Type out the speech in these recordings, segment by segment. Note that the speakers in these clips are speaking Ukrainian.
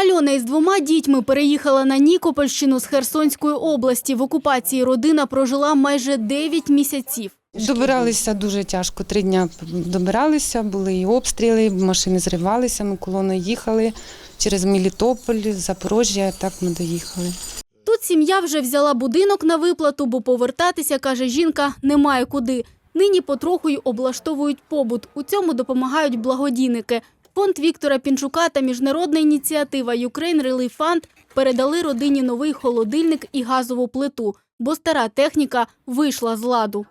Альона із двома дітьми переїхала на Нікопольщину з Херсонської області. В окупації родина прожила майже 9 місяців. Добиралися дуже тяжко. Три дня добиралися, були і обстріли, машини зривалися. Ми колоною їхали через Мелітополь, Запорожжя. Так ми доїхали. Тут сім'я вже взяла будинок на виплату, бо повертатися, каже жінка, немає куди. Нині потроху й облаштовують побут. У цьому допомагають благодійники. Фонд Віктора Пінчука та міжнародна ініціатива Ukraine Relief Fund передали родині новий холодильник і газову плиту, бо стара техніка вийшла з ладу.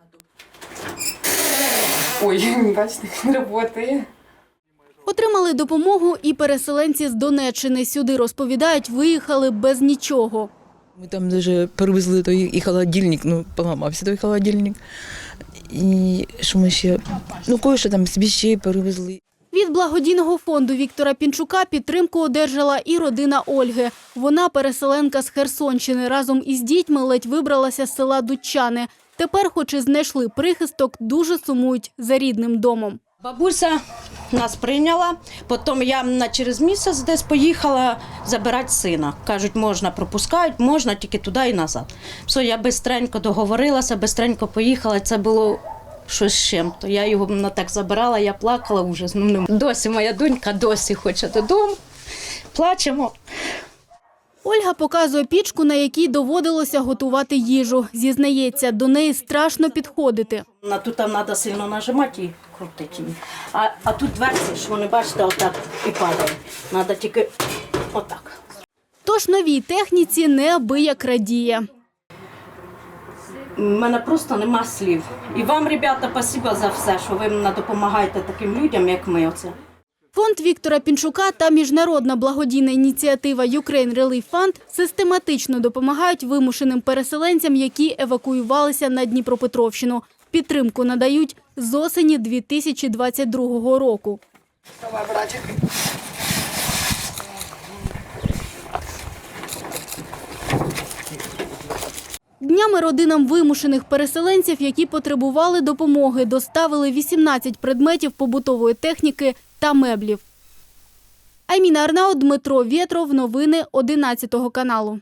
Ой, бачите, не працює. Отримали допомогу і переселенці з Донеччини. Сюди розповідають, виїхали без нічого. Ми там даже привезли той і холодильник, ну, поламався той холодильник. І що ми ще, ну, кое-що там з вещей перевезли. Від благодійного фонду Віктора Пінчука підтримку одержала і родина Ольги. Вона переселенка з Херсонщини. Разом із дітьми ледь вибралася з села Дудчани. Тепер, хоч і знайшли прихисток, дуже сумують за рідним домом. Бабуся нас прийняла, потім я на через місяць десь поїхала забирати сина. Кажуть, можна пропускають, можна тільки туди і назад. Все, я бистренько договорилася, бистренько поїхала. Це було щось з чим-то. Я його на так забирала, я плакала вже. Ну, не- Досі моя донька досі хоче додому. Плачемо. Ольга показує пічку, на якій доводилося готувати їжу. Зізнається, до неї страшно підходити. На тут там треба сильно нажимати і крутити. А, а тут дверці, що вони бачите, отак і падають. Треба тільки отак. Тож новій техніці неабияк радіє. Мене просто нема слів. І вам, ребята, спасибо за все, що ви допомагаєте таким людям, як ми. Оце. Фонд Віктора Пінчука та міжнародна благодійна ініціатива Ukraine Relief Fund систематично допомагають вимушеним переселенцям, які евакуювалися на Дніпропетровщину. Підтримку надають з осені 2022 року. Днями родинам вимушених переселенців, які потребували допомоги, доставили 18 предметів побутової техніки та меблів. Айміна Арнаут, Дмитро Вєтров. Новини 11 каналу.